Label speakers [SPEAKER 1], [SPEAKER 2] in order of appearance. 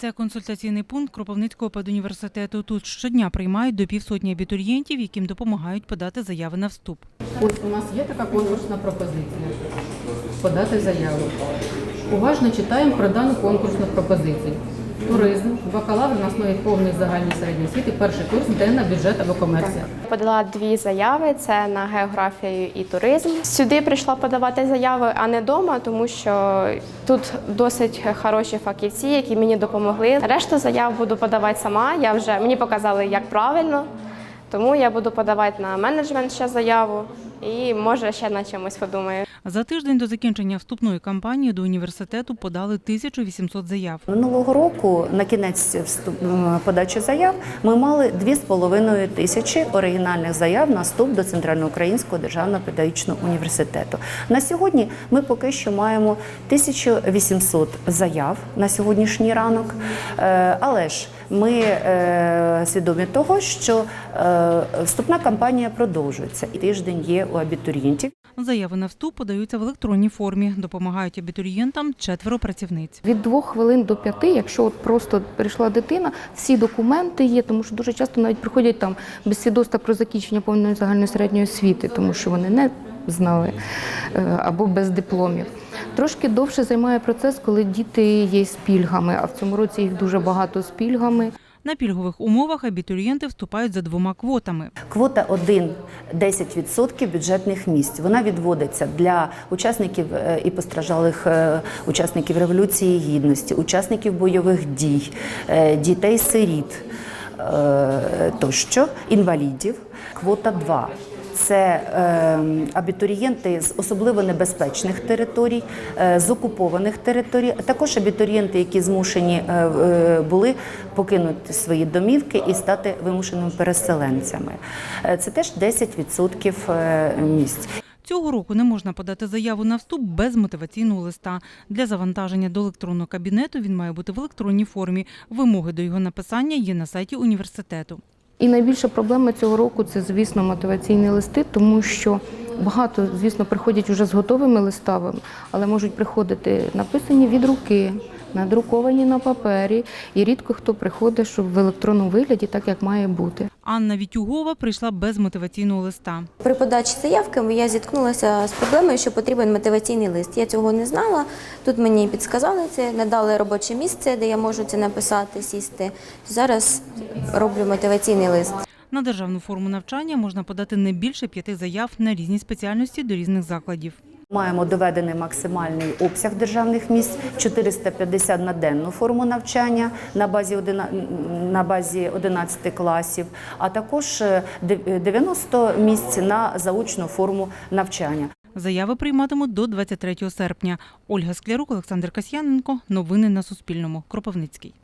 [SPEAKER 1] Це консультаційний пункт Кропивницького педуніверситету. Тут щодня приймають до півсотні абітурієнтів, яким допомагають подати заяви на вступ.
[SPEAKER 2] От у нас є така конкурсна пропозиція. Подати заяву. Уважно читаємо про дану конкурсну пропозицію. Туризм, бакалавр на основі повної загальної середньої освіти, перший курс, денна, бюджет або комерція.
[SPEAKER 3] Подала дві заяви: це на географію і туризм. Сюди прийшла подавати заяви, а не вдома, тому що тут досить хороші фахівці, які мені допомогли. Решту заяв буду подавати сама. Я вже мені показали, як правильно. Тому я буду подавати на менеджмент ще заяву і може ще на чимось подумаю.
[SPEAKER 1] За тиждень до закінчення вступної кампанії до університету подали 1800 заяв.
[SPEAKER 4] Минулого року на кінець вступ- подачі заяв ми мали 2,5 тисячі оригінальних заяв на вступ до Центральноукраїнського державного педагогічного університету. На сьогодні ми поки що маємо 1800 заяв на сьогоднішній ранок. Е, Але ж ми е, свідомі того, що е, вступна кампанія продовжується і тиждень є у абітурієнтів.
[SPEAKER 1] Заяви на вступ подаються в електронній формі. Допомагають абітурієнтам четверо працівниць.
[SPEAKER 5] Від двох хвилин до п'яти, якщо от просто прийшла дитина, всі документи є, тому що дуже часто навіть приходять там без свідоцтва про закінчення повної загальної середньої освіти, тому що вони не знали е, або без дипломів. Трошки довше займає процес, коли діти є з пільгами, а в цьому році їх дуже багато з пільгами.
[SPEAKER 1] На пільгових умовах абітурієнти вступають за двома квотами.
[SPEAKER 4] Квота 1 – 10% бюджетних місць. Вона відводиться для учасників е, і постраждалих е, учасників Революції Гідності, учасників бойових дій, е, дітей-сиріт е, тощо, інвалідів. Квота 2 це е, абітурієнти з особливо небезпечних територій, е, з окупованих територій, а також абітурієнти, які змушені е, е, були покинути свої домівки і стати вимушеними переселенцями. Це теж 10% е, місць.
[SPEAKER 1] Цього року не можна подати заяву на вступ без мотиваційного листа. Для завантаження до електронного кабінету він має бути в електронній формі. Вимоги до його написання є на сайті університету.
[SPEAKER 5] І найбільша проблема цього року це, звісно, мотиваційні листи, тому що багато, звісно, приходять вже з готовими листами, але можуть приходити написані від руки, надруковані на папері, і рідко хто приходить, щоб в електронному вигляді, так як має бути.
[SPEAKER 1] Анна Вітюгова прийшла без мотиваційного листа.
[SPEAKER 6] При подачі заявки я зіткнулася з проблемою, що потрібен мотиваційний лист. Я цього не знала. Тут мені підсказали це, надали робоче місце, де я можу це написати, сісти. Зараз роблю мотиваційний лист.
[SPEAKER 1] На державну форму навчання можна подати не більше п'яти заяв на різні спеціальності до різних закладів.
[SPEAKER 4] Маємо доведений максимальний обсяг державних місць 450 на денну форму навчання на базі 11, на базі 11 класів, а також е, 90 місць на заочну форму навчання.
[SPEAKER 1] Заяви прийматимуть до 23 серпня. Ольга Склярук, Олександр Касьяненко. Новини на Суспільному. Кропивницький.